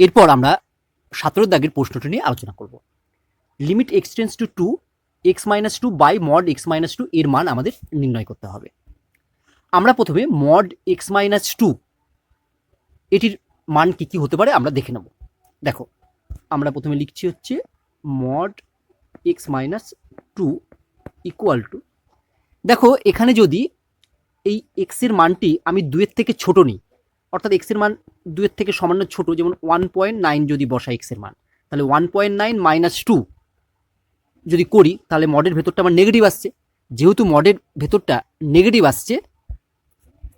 এরপর আমরা সতেরো দাগের প্রশ্নটি নিয়ে আলোচনা করব। Limit x tends to two x minus two by mod x minus two এর মান আমাদের নির্ণয় করতে হবে। আমরা প্রথমে মড এক্স মাইনাস টু এটির মান কি কি হতে পারে আমরা দেখে নেব। দেখো, আমরা প্রথমে লিখছি হচ্ছে mod x minus two equal to দেখো এখানে যদি এই এক্সের মানটি আমি দুয়ের থেকে ছোট নিই অর্থাৎ এক্সের মান দুয়ের থেকে সামান্য ছোট, যেমন ওয়ান পয়েন্ট নাইন যদি বসাই এক্সের মান, তাহলে one point nine minus two যদি করি, তাহলে মডের ভেতরটা আমার নেগেটিভ আসছে। যেহেতু মডের ভেতরটা নেগেটিভ আসছে,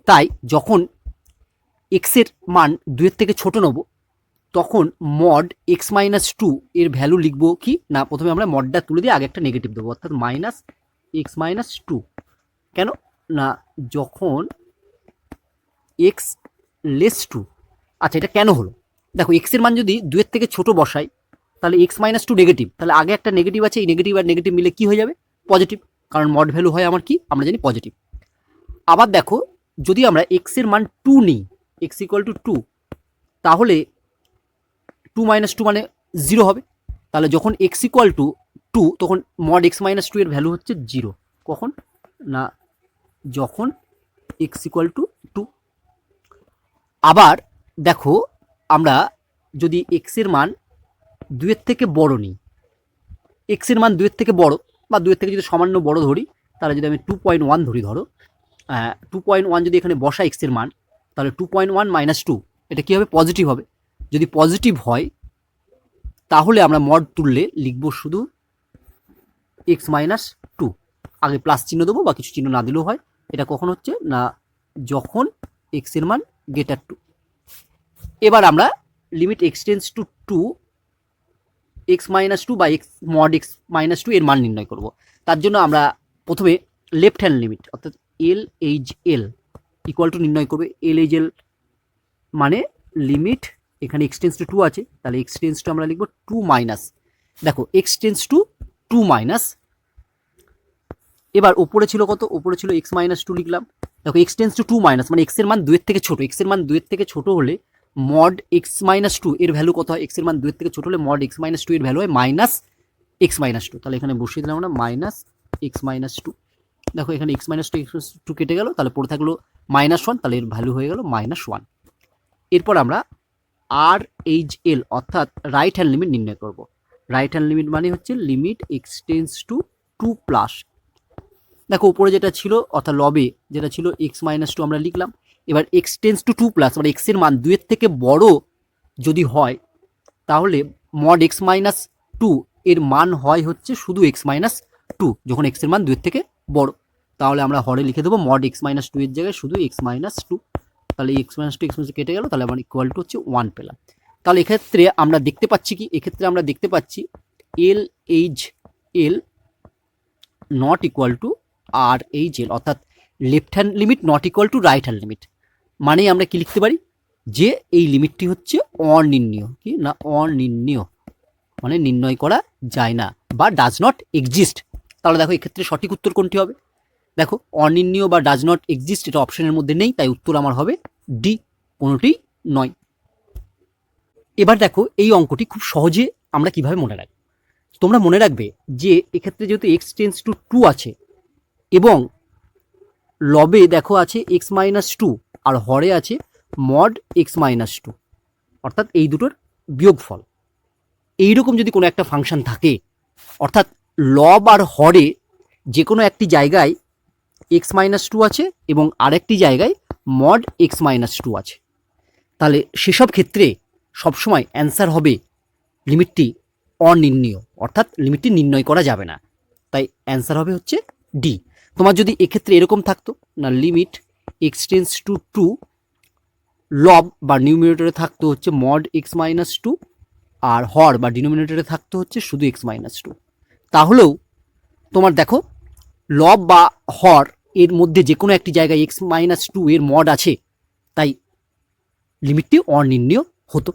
তাই যখন এক্সের মান দুয়ের থেকে ছোট নেব, তখন মড এক্স মাইনাস টু এর ভ্যালু লিখব কি? না, প্রথমে আমরা মডটা তুলে দিয়ে আগে একটা নেগেটিভ দেবো, অর্থাৎ মাইনাস এক্স মাইনাস টু কেন? না, যখন এক্স লেস টু আচ্ছা এটা কেন হলো? দেখো এক্সের মান যদি দুয়ের থেকে ছোট বসাই, তাহলে এক্স মাইনাস টু নেগেটিভ তাহলে আগে একটা নেগেটিভ আছে, এই নেগেটিভ আর নেগেটিভ মিলে কি হয়ে যাবে? পজিটিভ কারণ মড ভ্যালু হয় আমার কি? আমরা জানি পজিটিভ আবার দেখো, যদি আমরা এক্সের মান টু নিই এক্স ইকুয়াল টু টু তাহলে টু মাইনাস টু মানে জিরো হবে। তাহলে যখন এক্স ইকুয়াল টু টু তখন মড এক্স মাইনাস টু এর ভ্যালু হচ্ছে জিরো কখন? না, যখন এক্স ইকুয়াল টু আবার দেখো, আমরা যদি এক্সের মান দুয়ের থেকে বড় নিই এক্সের মান দুয়ের থেকে বড় বা দুয়ের থেকে যদি সামান্য বড় ধরি, তাহলে যদি আমি টু পয়েন্ট ওয়ান ধরি ধরো টু পয়েন্ট ওয়ান যদি এখানে বসা এক্সের মান, তাহলে two point one minus two এটা কী হবে? পজিটিভ হবে। যদি পজিটিভ হয়, তাহলে আমরা মড তুললে লিখব শুধু এক্স মাইনাস টু আগে প্লাস চিহ্ন দেবো বা কিছু চিহ্ন না দিলেও হয়। এটা কখন হচ্ছে? না, যখন এক্সের মান গেটার টু এবার আমরা limit x tends to two x minus two বা x mod x minus two এর মান নির্ণয় করব। তার জন্য আমরা প্রথমে লেফট হ্যান্ড লিমিট অর্থাৎ L H L equal to নির্ণয় করবে। এল এইচ এল মানে লিমিট এখানে এক্সটেন্স টু টু আছে, তাহলে এক্সটেন্স টু আমরা লিখব টু মাইনাস দেখো এক্সটেন্স টু টু মাইনাস এবার ওপরে ছিল কত? ওপরে ছিল এক্স মাইনাস টু লিখলাম। দেখো এক্সটেন্স টু টু মাইনাস মানে এক্সের মান দুয়ের থেকে ছোট। এক্সের মান দুয়ের থেকে ছোট হলে মড এক্স মাইনাস টু এর ভ্যালু কত হয়? এক্সের মান দুয়ের থেকে ছোট হলে মড এক্স মাইনাস টু এর ভ্যালু হয় মাইনাস এক্স মাইনাস টু তাহলে এখানে বসিয়ে দিলাম আমরা মাইনাস এক্স মাইনাস টু দেখো এখানে x minus two x two কেটে গেল, তাহলে পড়ে থাকল মাইনাস ওয়ান তাহলে এর ভ্যালু হয়ে গেল মাইনাস ওয়ান এরপর আমরা আর এইচ এল অর্থাৎ রাইট হ্যান্ড লিমিট নির্ণয় করব। রাইট হ্যান্ড লিমিট মানে হচ্ছে limit x tends to two plus দেখো, উপরে যেটা ছিল, অর্থাৎ লবে যেটা ছিল এক্স মাইনাস টু আমরা লিখলাম। এবার এক্সটেন্স টু টু প্লাস মানে এক্সের মান দুয়ের থেকে বড় যদি হয়, তাহলে মড এক্স মাইনাস টু এর মান হয় হচ্ছে শুধু এক্স মাইনাস টু যখন এক্সের মান দুয়ের থেকে বড়। তাহলে আমরা হরে লিখে দেবো মড এক্স মাইনাস টু এর জায়গায় শুধু এক্স মাইনাস টু তাহলে x minus two x minus কেটে গেল, তাহলে আমার ইকুয়াল টু হচ্ছে ওয়ান পেলাম। তাহলে এক্ষেত্রে আমরা দেখতে পাচ্ছি কি? এক্ষেত্রে আমরা দেখতে পাচ্ছি L H L not equal to আর এই জেল, অর্থাৎ left hand limit not equal to right hand limit মানে আমরা কি লিখতে পারি? যে এই লিমিটটি হচ্ছে অনির্ণীয়। কি? না, অনির্ণীয়। মানে নির্ণয় করা যায় না বা ডাজ নট এক্সিস্ট তাহলে দেখো, এক্ষেত্রে সঠিক উত্তর কোনটি হবে? দেখো, অনির্ণীয় বা ডাজ নট এক্সিস্ট এটা অপশনের মধ্যে নেই, তাই উত্তর আমার হবে ডি কোনোটি নয়। এবার দেখো, এই অঙ্কটি খুব সহজে আমরা কীভাবে মনে রাখব? তোমরা মনে রাখবে যে এক্ষেত্রে যেহেতু এক্স টেন্স টু টু আছে এবং লবে দেখো আছে এক্স মাইনাস টু আর হরে আছে মড এক্স মাইনাস টু অর্থাৎ এই দুটোর বিয়োগফল। এইরকম যদি কোনো একটা ফাংশন থাকে, অর্থাৎ লব আর হরে যে কোনো একটি জায়গায় এক্স মাইনাস টু আছে এবং আরেকটি জায়গায় মড এক্স মাইনাস টু আছে। তাহলে সেসব ক্ষেত্রে সবসময় অ্যান্সার হবে লিমিটটি অনির্ণীয়, অর্থাৎ লিমিটটি নির্ণয় করা যাবে না। তাই অ্যান্সার হবে হচ্ছে ডি তোমার যদি এক্ষেত্রে এরকম থাকতো, না লিমিট এক্সটেন্স টু টু লব বা নিউমিনেটরে থাকতো হচ্ছে মড এক্স মাইনাস টু আর হর বা ডিনোমিনেটরে থাকতো হচ্ছে শুধু এক্স মাইনাস টু তাহলেও তোমার দেখো লব বা হর এর মধ্যে যে কোনো একটি জায়গায় এক্স মাইনাস টু এর মড আছে, তাই লিমিটটি অনির্ণীয় হতো।